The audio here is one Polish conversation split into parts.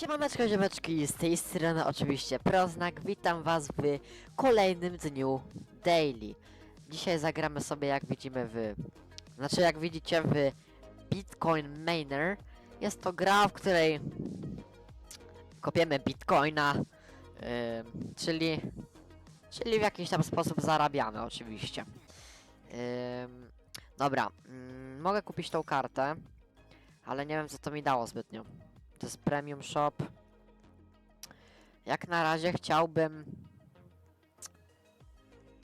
Siemaneczko, ziomeczki, z tej strony oczywiście Proznak, witam was w kolejnym dniu daily. Dzisiaj zagramy sobie, jak widzimy, w... Znaczy, jak widzicie, w Bitcoin Miner. Jest to gra, w której kopiemy bitcoina, ym, czyli... Czyli w jakiś tam sposób zarabiamy, oczywiście. Ym, dobra, mm, mogę kupić tą kartę, ale nie wiem, co to mi dało zbytnio. To jest Premium Shop. Jak na razie chciałbym...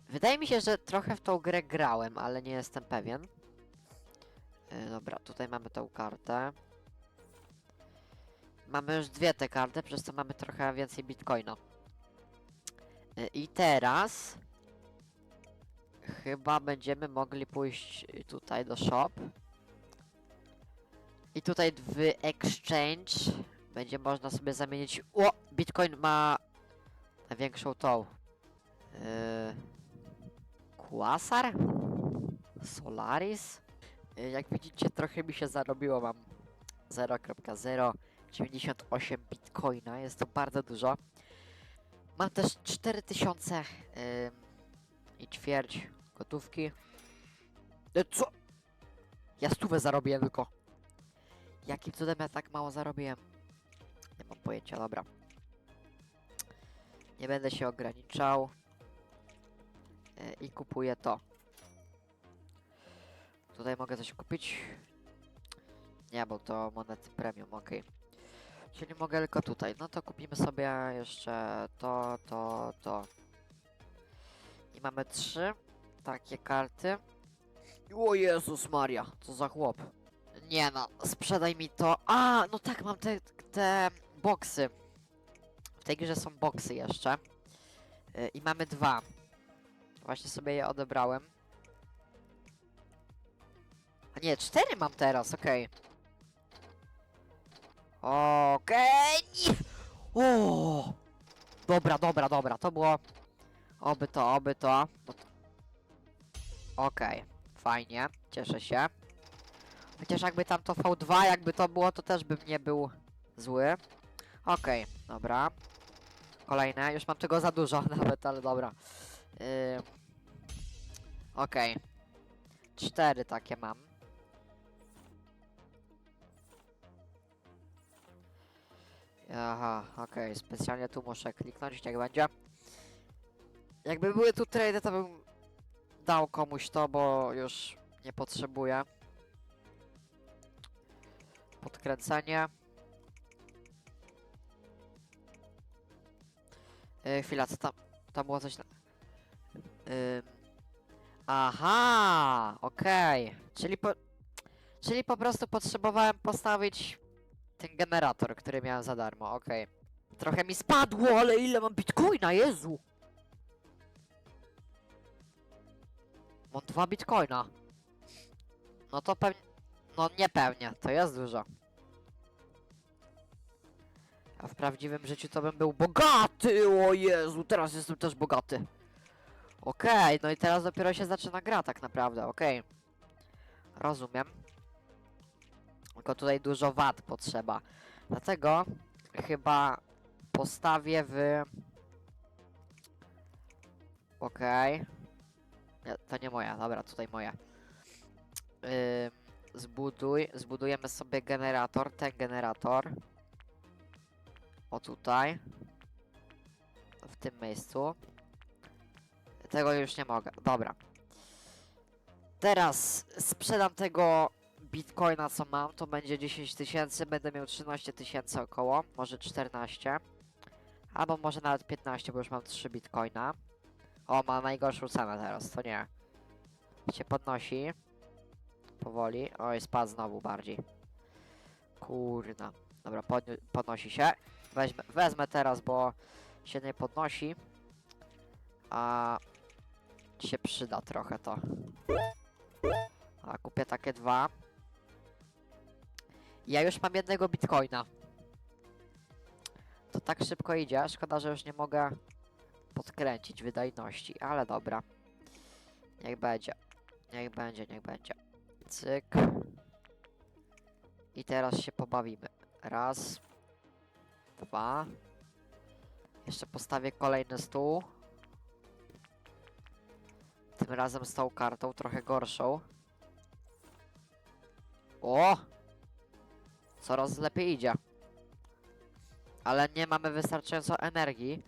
Wydaje mi się, że trochę w tą grę grałem, ale nie jestem pewien. E, dobra, tutaj mamy tą kartę. Mamy już dwie te karty, przez co mamy trochę więcej bitcoina. E, I teraz... Chyba będziemy mogli pójść tutaj do shop. I tutaj w exchange będzie można sobie zamienić. O! Bitcoin ma największą tą. Yy, Quasar? Solaris? Yy, jak widzicie, trochę mi się zarobiło. Mam 0.098 bitcoina. Jest to bardzo dużo. Mam też 4000 yy, i ćwierć gotówki. Yy, co? Ja stówę zarobiłem tylko. Jakim cudem ja tak mało zarobiłem? Nie mam pojęcia, dobra. Nie będę się ograniczał. E, I kupuję to. Tutaj mogę coś kupić. Nie, bo to monety premium, ok. Czyli mogę tylko tutaj. No to kupimy sobie jeszcze to, to, to. I mamy trzy takie karty. O Jezus Maria, co za chłop. Nie no, sprzedaj mi to. A, no tak, mam te, te boksy. W tej grze są boksy jeszcze. Y, I mamy dwa. Właśnie sobie je odebrałem. A nie, cztery mam teraz, okej. Okej. O! Dobra, dobra, dobra, to było... Oby to, oby to. Okej, fajnie, cieszę się. Chociaż jakby tam to V2, jakby to było, to też bym nie był zły. Okej, dobra. Kolejne, już mam tego za dużo nawet, ale dobra. Yy... Okej. Cztery takie mam. Aha, okej, specjalnie tu muszę kliknąć, jak będzie. Jakby były tu trade, to bym dał komuś to, bo już nie potrzebuję podkręcenie. Yy, chwila, co tam? Tam było coś na... Aha, okej. Czyli po... Czyli po prostu potrzebowałem postawić ten generator, który miałem za darmo, okej. Trochę mi spadło, ale ile mam bitcoina, Jezu! Mam dwa bitcoina. No to pewnie... No nie pewnie, to jest dużo. A w prawdziwym życiu to bym był bogaty! O Jezu, teraz jestem też bogaty. Okej, no i teraz dopiero się zaczyna gra tak naprawdę, okej. Rozumiem. Tylko tutaj dużo wad potrzeba. Dlatego chyba postawię w... Okej. Nie, To nie moja, dobra, tutaj moja. Ym, zbuduj, zbudujemy sobie generator, ten generator. O tutaj. W tym miejscu. Tego już nie mogę. Dobra. Teraz sprzedam tego bitcoina, co mam. To będzie 10 tysięcy. Będę miał 13 tysięcy około. Może 14. Albo może nawet 15, bo już mam 3 bitcoina. O, ma najgorszą cenę teraz. To nie. Się podnosi. Powoli. Oj, spadł znowu bardziej. Kurna. Dobra, podnosi się. Weźmę, wezmę teraz, bo się nie podnosi. A się przyda trochę to. A kupię takie dwa. Ja już mam jednego bitcoina. To tak szybko idzie. Szkoda, że już nie mogę podkręcić wydajności, ale dobra. Niech będzie. Niech będzie, niech będzie. Cyk. I teraz się pobawimy. Raz. Dwa. Jeszcze postawię kolejny stół. Tym razem z tą kartą, trochę gorszą. O! Coraz lepiej idzie. Ale nie mamy wystarczająco energii.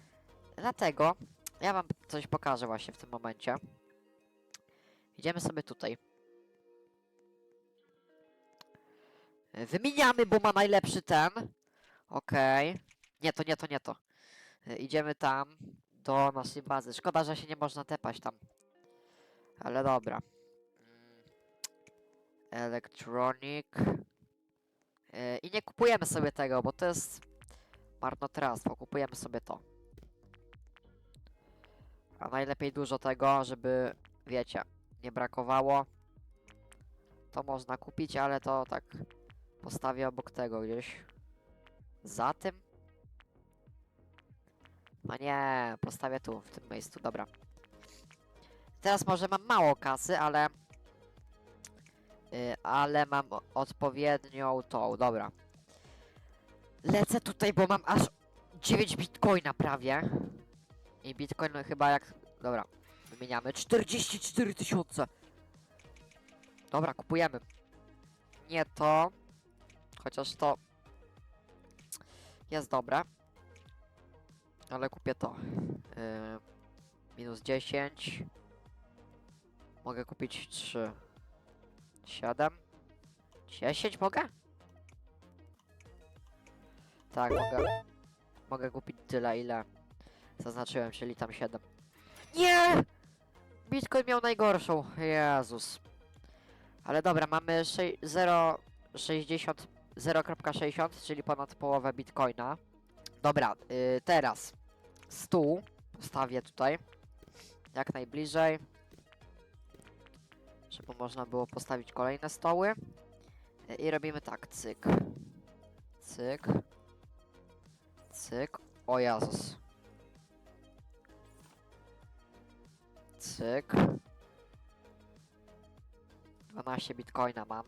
Dlatego ja wam coś pokażę właśnie w tym momencie. Idziemy sobie tutaj. Wymieniamy, bo ma najlepszy ten. Okej. Nie to, nie to, nie to. E, Idziemy tam do naszej bazy. Szkoda, że się nie można tepać tam. Ale dobra. Mm. Electronic. E, I nie kupujemy sobie tego, bo to jest marnotrawstwo. Kupujemy sobie to. A najlepiej dużo tego, żeby, wiecie, nie brakowało. To można kupić, ale to tak postawię obok tego gdzieś. Za tym? No nie, postawię tu, w tym miejscu, dobra. Teraz może mam mało kasy, ale... y, ale mam odpowiednią tą, dobra. Lecę tutaj, bo mam aż 9 bitcoina prawie. I bitcoin chyba jak... Dobra, wymieniamy. 44 tysiące! Dobra, kupujemy. Nie to. Chociaż to jest dobre. Ale kupię to. Yy, minus 10. Mogę kupić 3. 7. 10 mogę? Tak, mogę. Mogę kupić tyle, ile zaznaczyłem, czyli tam 7. Nie! Bitcoin miał najgorszą. Jezus. Ale dobra, mamy sze- 0,60 0,60, czyli ponad połowę bitcoina. Dobra, y, teraz stół postawię tutaj jak najbliżej, żeby można było postawić kolejne stoły. Y, I robimy tak, cyk, cyk, cyk. O Jezus. Cyk. 12 bitcoina mam.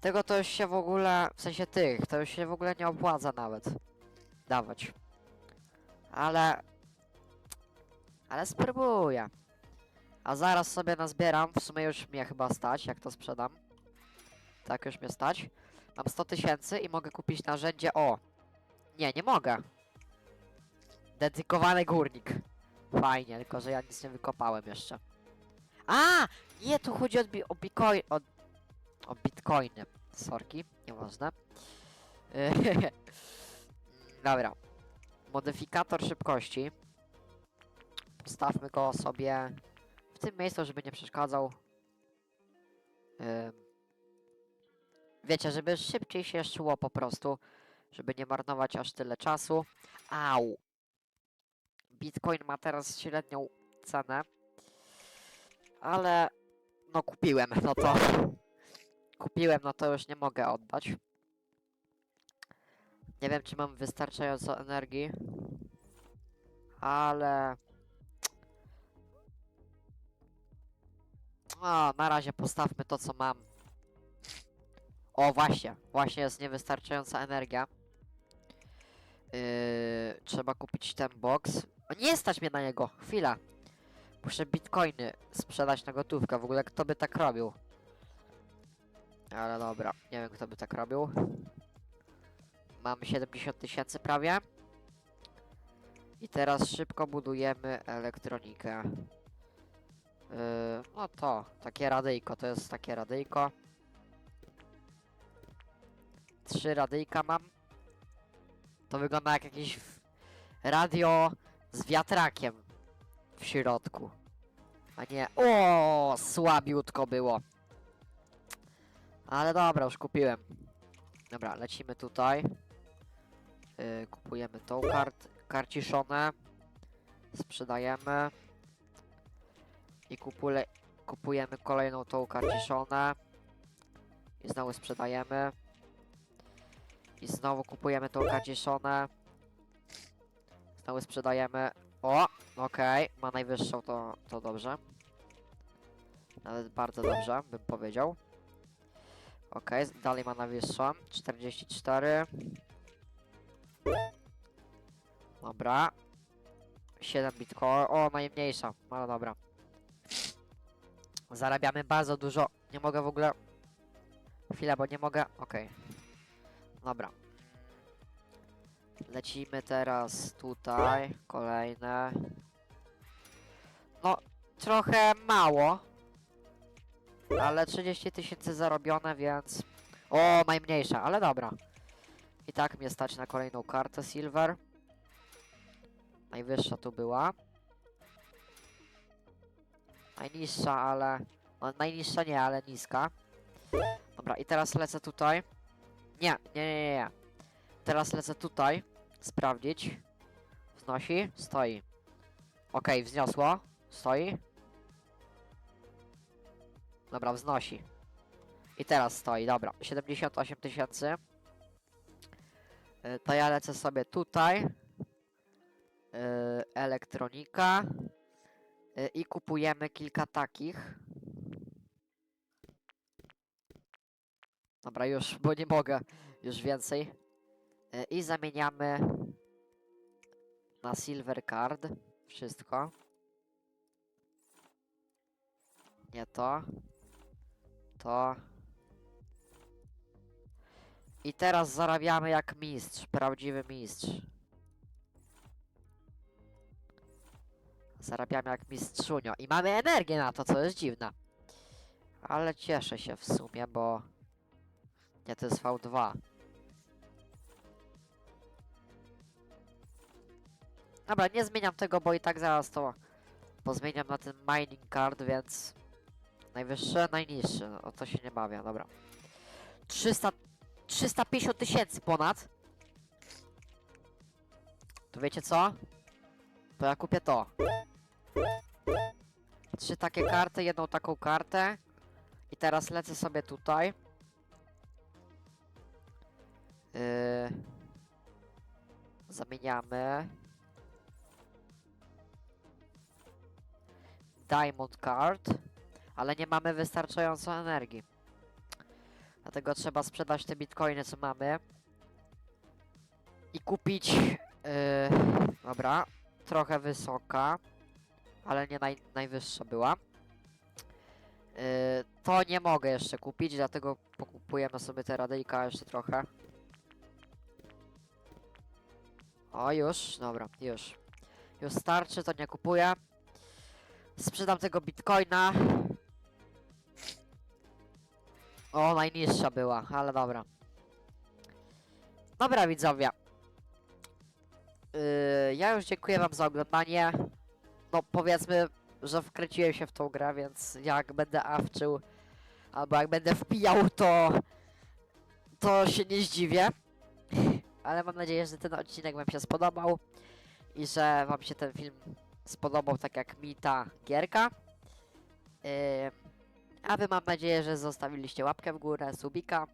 Tego to już się w ogóle, w sensie tych, to już się w ogóle nie opłaca nawet dawać. Ale... Ale spróbuję. A zaraz sobie nazbieram, w sumie już mnie chyba stać, jak to sprzedam. Tak, już mnie stać. Mam 100 tysięcy i mogę kupić narzędzie, o! Nie, nie mogę. Dedykowany górnik. Fajnie, tylko że ja nic nie wykopałem jeszcze. A! Nie, tu chodzi o, bi- o bitcoin, o, o bitcoiny. Sorki, nieważne. Dobra. Modyfikator szybkości. Postawmy go sobie w tym miejscu, żeby nie przeszkadzał. Ym. Wiecie, żeby szybciej się szło po prostu, żeby nie marnować aż tyle czasu. Au! Bitcoin ma teraz średnią cenę. Ale no kupiłem, no to kupiłem, no to już nie mogę oddać. Nie wiem, czy mam wystarczająco energii, ale o, na razie postawmy to, co mam. O, właśnie, właśnie jest niewystarczająca energia. Yy, trzeba kupić ten box. O, nie stać mnie na niego, chwila. Muszę bitcoiny sprzedać na gotówkę. W ogóle kto by tak robił? Ale dobra, nie wiem kto by tak robił. Mamy 70 tysięcy prawie. I teraz szybko budujemy elektronikę. Yy, no to, takie radyjko, to jest takie radyjko. Trzy radyjka mam. To wygląda jak jakieś radio z wiatrakiem w środku. A nie. O, słabiutko było. Ale dobra, już kupiłem. Dobra, lecimy tutaj. Yy, kupujemy tą kart, karciszonę. Sprzedajemy. I kupule, kupujemy kolejną tą karciszonę. I znowu sprzedajemy. I znowu kupujemy tą karciszonę. Znowu sprzedajemy. O, okej, ma najwyższą, to, to dobrze. Nawet bardzo dobrze, bym powiedział. Z- dalej ma najwyższą, 44. Dobra. 7 bitcoin. O, najmniejsza. No dobra. Zarabiamy bardzo dużo. Nie mogę w ogóle... Chwila, bo nie mogę... Okej. Dobra. Lecimy teraz tutaj. Kolejne. No, trochę mało. Ale 30 tysięcy zarobione, więc... O, najmniejsza, ale dobra. I tak mnie stać na kolejną kartę Silver. Najwyższa tu była. Najniższa, ale... No, najniższa nie, ale niska. Dobra, i teraz lecę tutaj. Nie, nie, nie, nie. Teraz lecę tutaj. Sprawdzić. Wznosi? Stoi. Okej, wzniosło. Stoi. Dobra, wznosi. I teraz stoi, dobra. 78 tysięcy. Y, To ja lecę sobie tutaj. Y, Elektronika. Y, I kupujemy kilka takich. Dobra, już, bo nie mogę już więcej. I zamieniamy na silver card. Wszystko. Nie to. To. I teraz zarabiamy jak mistrz, prawdziwy mistrz. Zarabiamy jak mistrzunio. I mamy energię na to, co jest dziwne. Ale cieszę się w sumie, bo... Nie, to jest V2. Dobra, nie zmieniam tego, bo i tak zaraz to pozmieniam na ten mining card, więc... Najwyższy, najniższy, no o to się nie bawię, dobra. 300... 350 tysięcy ponad. To wiecie co? To ja kupię to. Trzy takie karty, jedną taką kartę. I teraz lecę sobie tutaj. Yy, zamieniamy. Diamond card. Ale nie mamy wystarczająco energii. Dlatego trzeba sprzedać te bitcoiny, co mamy. I kupić... Yy, dobra. Trochę wysoka. Ale nie naj, najwyższa była. Yy, to nie mogę jeszcze kupić, dlatego pokupujemy sobie te radyjka jeszcze trochę. O, już, dobra, już. Już starczy, to nie kupuję. Sprzedam tego bitcoina. O, najniższa była, ale dobra. Dobra, widzowie. Yy, ja już dziękuję wam za oglądanie. No, powiedzmy, że wkręciłem się w tą grę, więc jak będę awczył, albo jak będę wpijał, to... To się nie zdziwię. Ale mam nadzieję, że ten odcinek wam się spodobał. I że wam się ten film spodobał, tak jak mi ta gierka. Yy, a wy mam nadzieję, że zostawiliście łapkę w górę, subika.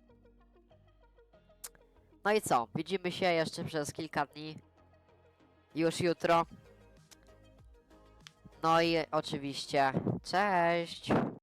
No i co? Widzimy się jeszcze przez kilka dni. Już jutro. No i oczywiście, cześć!